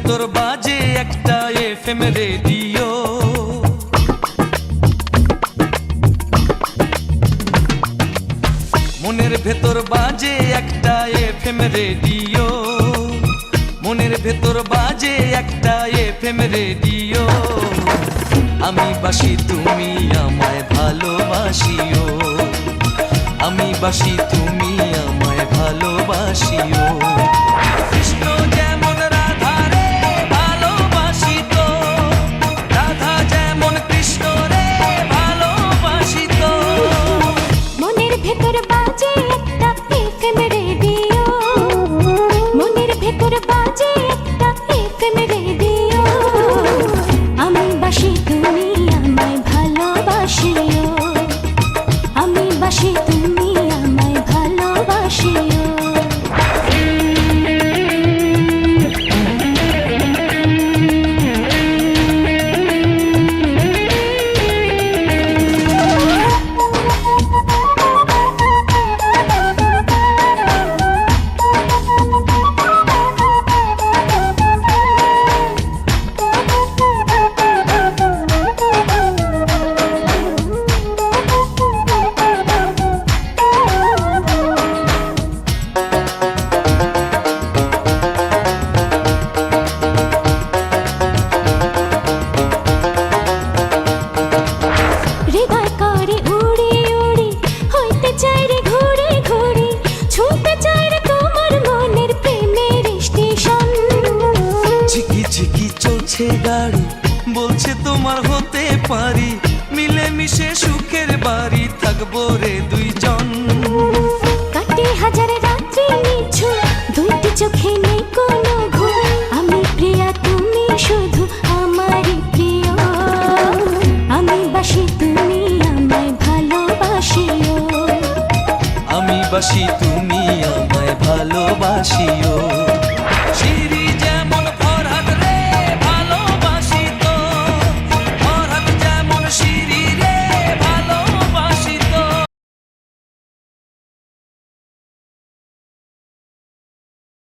ভেতর বাজে একটা এফএম রেডিও মনের ভেতর বাজে একটা এফএম রেডিও মনের ভেতর বাজে একটা এফএম রেডিও আমি বাসি, তুমি আমায় ভালোবাসিও। আমি বাসি, তুমি আমায় ভালোবাসিও। বলছে তোমার হতে পারি। মিলে মিশে সুখের বাড়ি থাকব রে দুইজন। কাটে হাজার রাত্রি নিছু দুইটি চোখে নেই কোনো ঘুম। আমি প্রিয়া তুমি শুধু আমারই প্রিয়। আমি বাসি তুমি আমায় ভালোবাসিও। আমি বাসি তুমি আমায় ভালোবাসিও।